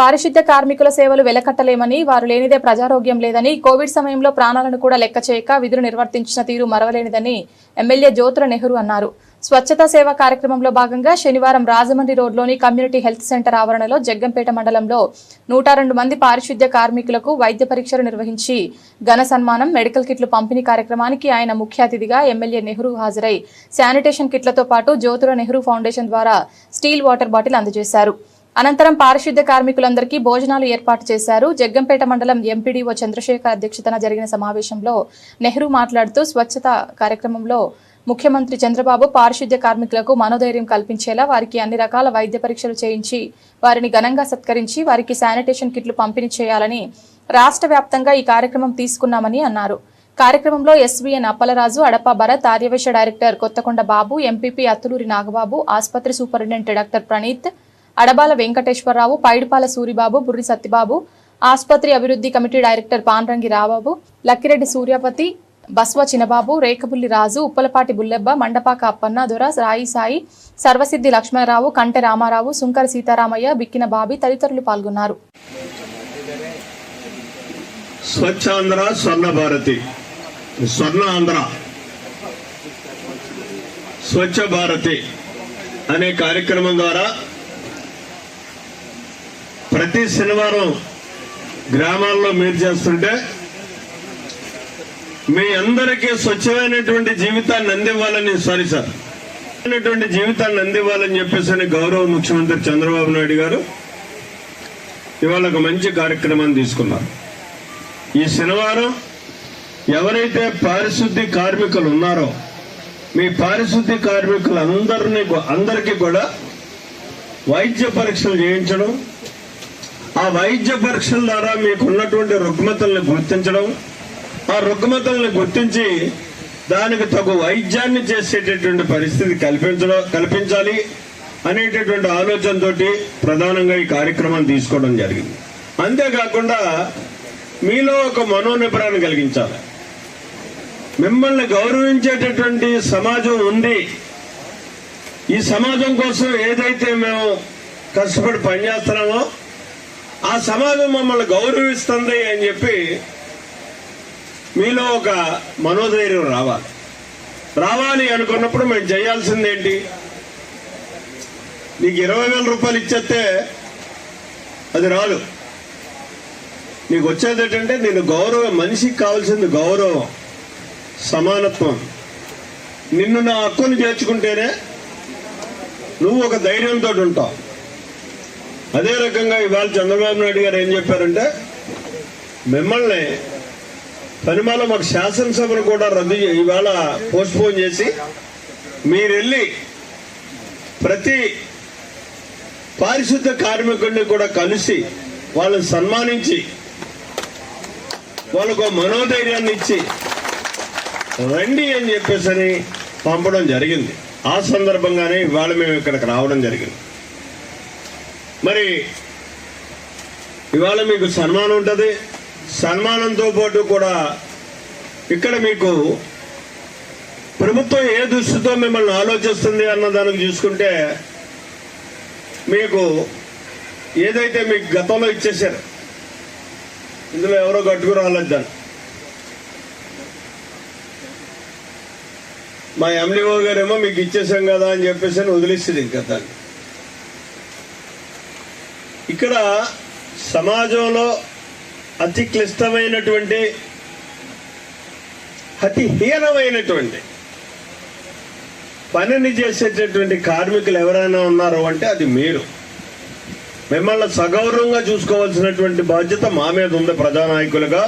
పారిశుద్ధ్య కార్మికుల సేవలు వెలకట్టలేమని వారు లేనిదే ప్రజారోగ్యం లేదని కోవిడ్ సమయంలో ప్రాణాలను కూడా లెక్క చేయక విధులు నిర్వర్తించిన తీరు మరవలేనిదని ఎమ్మెల్యే జ్యోతుల నెహ్రూ అన్నారు. స్వచ్ఛతా సేవ కార్యక్రమంలో భాగంగా శనివారం రాజమండ్రి రోడ్లోని కమ్యూనిటీ హెల్త్ సెంటర్ ఆవరణలో జగ్గంపేట మండలంలో నూట రెండు మంది పారిశుద్ధ్య కార్మికులకు వైద్య పరీక్షలు నిర్వహించి ఘన సన్మానం మెడికల్ కిట్లు పంపిణీ కార్యక్రమానికి ఆయన ముఖ్య అతిథిగా ఎమ్మెల్యే నెహ్రూ హాజరై శానిటేషన్ కిట్లతో పాటు జ్యోతుల నెహ్రూ ఫౌండేషన్ ద్వారా స్టీల్ వాటర్ బాటిల్ అందజేశారు. అనంతరం పారిశుద్ధ్య కార్మికులందరికీ భోజనాలు ఏర్పాటు చేశారు. జగ్గంపేట మండలం ఎంపీడీఓ చంద్రశేఖర్ అధ్యక్షతన జరిగిన సమావేశంలో నెహ్రూ మాట్లాడుతూ స్వచ్ఛత కార్యక్రమంలో ముఖ్యమంత్రి చంద్రబాబు పారిశుద్ధ్య కార్మికులకు మనోధైర్యం కల్పించేలా వారికి అన్ని రకాల వైద్య పరీక్షలు చేయించి వారిని ఘనంగా సత్కరించి వారికి శానిటేషన్ కిట్లు పంపిణీ చేయాలని రాష్ట్ర వ్యాప్తంగా ఈ కార్యక్రమం తీసుకున్నామని అన్నారు. కార్యక్రమంలో SVN Appalaraju Adapa Bharat Aryavaisya director Kothakonda Babu MPP Attuluri Nagababu ఆసుపత్రి సూపరింటెండెంట్ డాక్టర్ ప్రణీత్ అడబాల వెంకటేశ్వరరావు పైడిపాల సూరిబాబు బుర్రి సత్యబాబు ఆసుపత్రి అభివృద్ధి కమిటీ డైరెక్టర్ పాన్రంగి రాబాబు లక్కిరెడ్డి సూర్యపతి బస్వ చినబాబు రేఖబుల్లి రాజు ఉప్పలపాటి బుల్లెబ్బ మండపాక అప్పన్న దొర రాయి సాయి సర్వసిద్ధి లక్ష్మణరావు కంటె రామారావు సుంకర సీతారామయ్య బిక్కిన బాబి తదితరులు పాల్గొన్నారు. స్వచ్ఛాంధ్ర స్వర్ణ భారతి స్వర్ణ ఆంధ్ర స్వచ్ఛ భారతి అనే కార్యక్రమం ద్వారా ప్రతి శనివారం గ్రామాల్లో మీరు చేస్తుంటే మీ అందరికీ స్వచ్ఛమైనటువంటి జీవితాన్ని అందివ్వాలని సారీ సార్ అయినటువంటి జీవితాన్ని అందివ్వాలని చెప్పేసి గౌరవ ముఖ్యమంత్రి చంద్రబాబు నాయుడు గారు ఇవాళ ఒక మంచి కార్యక్రమాన్ని తీసుకున్నారు. ఈ శనివారం ఎవరైతే పారిశుద్ధి కార్మికులు ఉన్నారో మీ పారిశుద్ధి కార్మికులందరినీ అందరికీ కూడా వైద్య పరీక్షలు చేయించడం ఆ వైద్య పరీక్షల ద్వారా మీకున్నటువంటి రుగ్మతల్ని గుర్తించడం ఆ రుగ్మతల్ని గుర్తించి దానికి తగు వైద్యాన్ని చేసేటటువంటి పరిస్థితి కల్పించడం కల్పించాలి అనేటటువంటి ఆలోచనతోటి ప్రధానంగా ఈ కార్యక్రమాన్ని తీసుకోవడం జరిగింది. అంతేకాకుండా మీలో ఒక మనోనిపరాన్ని కలిగించాలి. మిమ్మల్ని గౌరవించేటటువంటి సమాజం ఉంది. ఈ సమాజం కోసం ఏదైతే మేము కష్టపడి పనిచేస్తున్నామో ఆ సమాజం మమ్మల్ని గౌరవిస్తుంది అని చెప్పి మీలో ఒక మనోధైర్యం రావాలి. రావాలి అనుకున్నప్పుడు మేము చేయాల్సింది ఏంటి నీకు ఇరవై వేల రూపాయలు ఇచ్చేస్తే అది రాదు. నీకు వచ్చేది ఏంటంటే నేను గౌరవం మనిషికి కావాల్సింది గౌరవం సమానత్వం. నిన్ను నా హక్కును చేర్చుకుంటేనే నువ్వు ఒక ధైర్యంతో ఉంటావు. అదే రకంగా ఇవాళ చంద్రబాబు నాయుడు గారు ఏం చెప్పారంటే మిమ్మల్ని పనిమాల మాకు శాసనసభను కూడా రద్దు ఇవాళ పోస్ట్పోన్ చేసి మీరెళ్ళి ప్రతి పారిశుద్ధ కార్మికుడిని కూడా కలిసి వాళ్ళని సన్మానించి వాళ్ళకు మనోధైర్యాన్ని ఇచ్చి రండి అని చెప్పేసి పంపడం జరిగింది. ఆ సందర్భంగానే ఇవాళ మేము ఇక్కడికి రావడం జరిగింది. మరి ఇవాళ మీకు సన్మానం ఉంటుంది. సన్మానంతో పాటు కూడా ఇక్కడ మీకు ప్రభుత్వం ఏ దృష్టితో మిమ్మల్ని ఆలోచిస్తుంది అన్న దానికి చూసుకుంటే మీకు ఏదైతే మీకు గతంలో ఇచ్చేశారు ఇందులో ఎవరో కట్టుకు రాలేదు దాన్ని. మా ఎండిఓ గారేమో మీకు ఇచ్చేసాం కదా అని చెప్పేసి అని వదిలేస్తుంది ఇంకా దాన్ని. ఇక్కడ సమాజంలో అతి క్లిష్టమైనటువంటి అతి హీనమైనటువంటి పనిని చేసేటటువంటి కార్మికులు ఎవరైనా ఉన్నారు అంటే అది మీరు. మిమ్మల్ని సగౌరవంగా చూసుకోవాల్సినటువంటి బాధ్యత మా మీద ఉంది ప్రజానాయకులుగా.